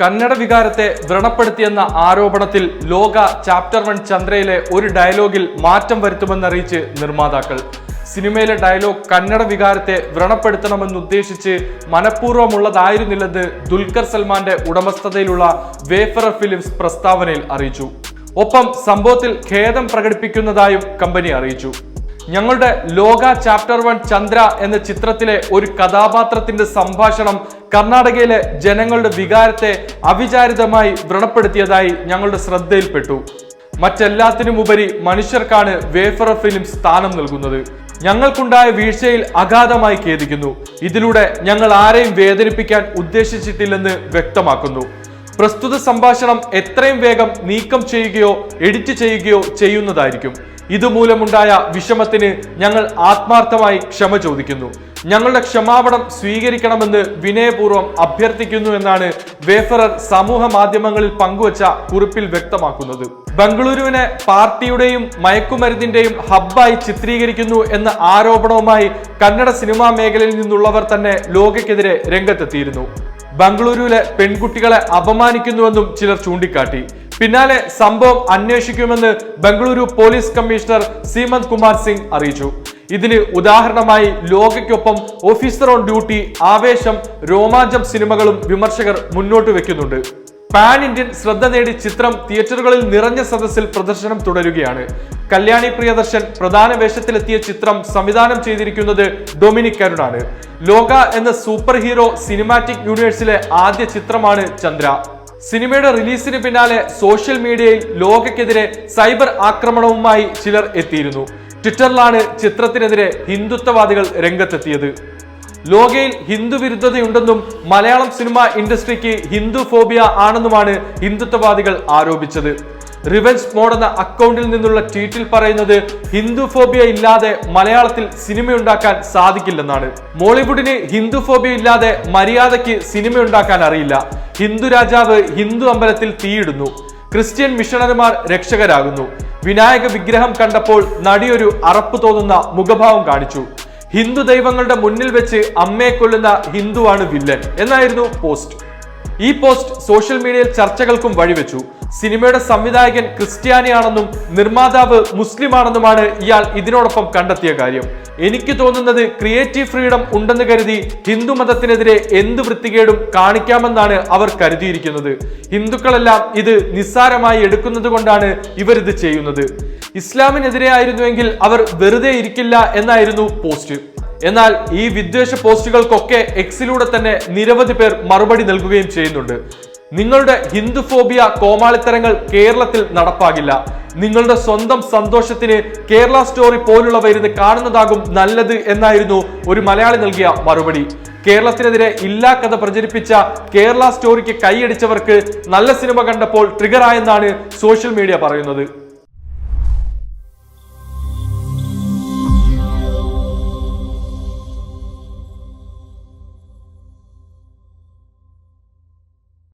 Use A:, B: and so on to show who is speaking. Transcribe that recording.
A: കന്നഡ വികാരത്തെ വ്രണപ്പെടുത്തിയെന്ന ആരോപണത്തിൽ ലോക ചാപ്റ്റർ വൺ ചന്ദ്രയിലെ ഒരു ഡയലോഗിൽ മാറ്റം വരുത്തുമെന്നറിയിച്ച് നിർമ്മാതാക്കൾ. സിനിമയിലെ ഡയലോഗ് കന്നഡ വികാരത്തെ വ്രണപ്പെടുത്തണമെന്നുദ്ദേശിച്ച് മനഃപൂർവമുള്ളതായിരുന്നില്ലെന്ന് ദുൽഖർ സൽമാന്റെ ഉടമസ്ഥതയിലുള്ള വേഫറ ഫിലിംസ് പ്രസ്താവനയിൽ അറിയിച്ചു. ഒപ്പം സംഭവത്തിൽ ഖേദം പ്രകടിപ്പിക്കുന്നതായും കമ്പനി അറിയിച്ചു. ഞങ്ങളുടെ ലോക ചാപ്റ്റർ വൺ ചന്ദ്ര എന്ന ചിത്രത്തിലെ ഒരു കഥാപാത്രത്തിന്റെ സംഭാഷണം കർണാടകയിലെ ജനങ്ങളുടെ വികാരത്തെ അവിചാരിതമായി വ്രണപ്പെടുത്തിയതായി ഞങ്ങളുടെ ശ്രദ്ധയിൽപ്പെട്ടു. മറ്റെല്ലാത്തിനുമുപരി മനുഷ്യർക്കാണ് വേഫറ ഫിലിം സ്ഥാനം നൽകുന്നത്. ഞങ്ങൾക്കുണ്ടായ വീഴ്ചയിൽ അഗാധമായി ഖേദിക്കുന്നു. ഇതിലൂടെ ഞങ്ങൾ ആരെയും വേദനിപ്പിക്കാൻ ഉദ്ദേശിച്ചിട്ടില്ലെന്ന് വ്യക്തമാക്കുന്നു. പ്രസ്തുത സംഭാഷണം എത്രയും വേഗം നീക്കം ചെയ്യുകയോ എഡിറ്റ് ചെയ്യുകയോ ചെയ്യുന്നതായിരിക്കും. ഇതുമൂലമുണ്ടായ വിഷമത്തിന് ഞങ്ങൾ ആത്മാർത്ഥമായി ക്ഷമ ചോദിക്കുന്നു. ഞങ്ങളുടെ ക്ഷമാപണം സ്വീകരിക്കണമെന്ന് വിനയപൂർവം അഭ്യർത്ഥിക്കുന്നു എന്നാണ് വേഫറർ സമൂഹ മാധ്യമങ്ങളിൽ പങ്കുവച്ച കുറിപ്പിൽ വ്യക്തമാക്കുന്നത്. ബംഗളൂരുവിനെ പാർട്ടിയുടെയും മയക്കുമരുന്നിന്റെയും ഹബ്ബായി ചിത്രീകരിക്കുന്നു എന്ന ആരോപണവുമായി കന്നഡ സിനിമാ മേഖലയിൽ നിന്നുള്ളവർ തന്നെ ലോകയ്ക്കെതിരെ രംഗത്തെത്തിയിരുന്നു. ബംഗളൂരുവിലെ പെൺകുട്ടികളെ അപമാനിക്കുന്നുവെന്നും ചിലർ ചൂണ്ടിക്കാട്ടി. പിന്നാലെ സംഭവം അന്വേഷിക്കുമെന്ന് ബംഗളൂരു പോലീസ് കമ്മീഷണർ സീമന്ത് കുമാർ സിംഗ് അറിയിച്ചു. ഇതിന് ഉദാഹരണമായി ലോകയ്ക്കൊപ്പം ഓഫീസർ ഓൺ ഡ്യൂട്ടി ആവേശം രോമാഞ്ചം സിനിമകളും വിമർശകർ മുന്നോട്ട് വെക്കുന്നുണ്ട്. പാൻ ഇന്ത്യൻ ശ്രദ്ധ നേടി ചിത്രം തിയേറ്ററുകളിൽ നിറഞ്ഞ സദസ്സിൽ പ്രദർശനം തുടരുകയാണ്. കല്യാണി പ്രിയദർശൻ പ്രധാന വേഷത്തിലെത്തിയ ചിത്രം സംവിധാനം ചെയ്തിരിക്കുന്നത് ഡൊമിനിക് കരുണാണ്. ലോക എന്ന സൂപ്പർ ഹീറോ സിനിമാറ്റിക് യൂണിവേഴ്സിലെ ആദ്യ ചിത്രമാണ് ചന്ദ്ര. സിനിമയുടെ റിലീസിന് പിന്നാലെ സോഷ്യൽ മീഡിയയിൽ ലോകക്കെതിരെ സൈബർ ആക്രമണവുമായി ചിലർ എത്തിയിരുന്നു. ട്വിറ്ററിലാണ് ചിത്രത്തിനെതിരെ ഹിന്ദുത്വവാദികൾ രംഗത്തെത്തിയത്. ലോകയിൽ ഹിന്ദു വിരുദ്ധതയുണ്ടെന്നും മലയാളം സിനിമ ഇൻഡസ്ട്രിക്ക് ഹിന്ദു ഫോബിയ ആണെന്നുമാണ് ഹിന്ദുത്വവാദികൾ ആരോപിച്ചത്. റിവൻസ് മോഡ് എന്ന അക്കൗണ്ടിൽ നിന്നുള്ള ട്വീറ്റിൽ പറയുന്നത് ഹിന്ദു ഫോബിയ ഇല്ലാതെ മലയാളത്തിൽ സിനിമയുണ്ടാക്കാൻ സാധിക്കില്ലെന്നാണ്. മോളിവുഡിന് ഹിന്ദു ഫോബിയ ഇല്ലാതെ മര്യാദയ്ക്ക് സിനിമയുണ്ടാക്കാൻ അറിയില്ല. ഹിന്ദു രാജാവ് ഹിന്ദു അമ്പലത്തിൽ തീയിടുന്നു. ക്രിസ്ത്യൻ മിഷണറിമാർ രക്ഷകരാകുന്നു. വിനായക വിഗ്രഹം കണ്ടപ്പോൾ നടിയൊരു അറപ്പ് തോന്നുന്ന മുഖഭാവം കാണിച്ചു. ഹിന്ദു ദൈവങ്ങളുടെ മുന്നിൽ വെച്ച് അമ്മയെ കൊല്ലുന്ന ഹിന്ദുവാണ് വില്ലൻ എന്നായിരുന്നു പോസ്റ്റ്. ഈ പോസ്റ്റ് സോഷ്യൽ മീഡിയയിൽ ചർച്ചകൾക്കും വഴിവെച്ചു. സിനിമയുടെ സംവിധായകൻ ക്രിസ്ത്യാനിയാണെന്നും നിർമ്മാതാവ് മുസ്ലിമാണെന്നുമാണ് ഇയാൾ ഇതിനോടൊപ്പം കണ്ടെത്തിയ കാര്യം. എനിക്ക് തോന്നുന്നത് ക്രിയേറ്റീവ് ഫ്രീഡം ഉണ്ടെന്ന് കരുതി ഹിന്ദു മതത്തിനെതിരെ എന്ത് വൃത്തികേടും കാണിക്കാമെന്നാണ് അവർ കരുതിയിരിക്കുന്നത്. ഹിന്ദുക്കളെല്ലാം ഇത് നിസ്സാരമായി എടുക്കുന്നത് കൊണ്ടാണ് ഇവരിത് ചെയ്യുന്നത്. ഇസ്ലാമിനെതിരെ ആയിരുന്നുവെങ്കിൽ അവർ വെറുതെ ഇരിക്കില്ല എന്നായിരുന്നു പോസ്റ്റ്. എന്നാൽ ഈ വിദ്വേഷ പോസ്റ്റുകൾക്കൊക്കെ എക്സിലൂടെ തന്നെ നിരവധി പേർ മറുപടി നൽകുകയും ചെയ്യുന്നുണ്ട്. നിങ്ങളുടെ ഹിന്ദുഫോബിയ കോമാളിത്തരങ്ങൾ കേരളത്തിൽ നടപ്പാകില്ല. നിങ്ങളുടെ സ്വന്തം സന്തോഷത്തിന് കേരള സ്റ്റോറി പോലുള്ളവ ഇരുന്ന് കാണുന്നതാകും നല്ലത് എന്നായിരുന്നു ഒരു മലയാളി നൽകിയ മറുപടി. കേരളത്തിനെതിരെ ഇല്ലാ കഥ പ്രചരിപ്പിച്ച കേരള സ്റ്റോറിക്ക് കൈയടിച്ചവർക്ക് നല്ല സിനിമ കണ്ടപ്പോൾ ട്രിഗർ ആയെന്നാണ് സോഷ്യൽ മീഡിയ പറയുന്നത്.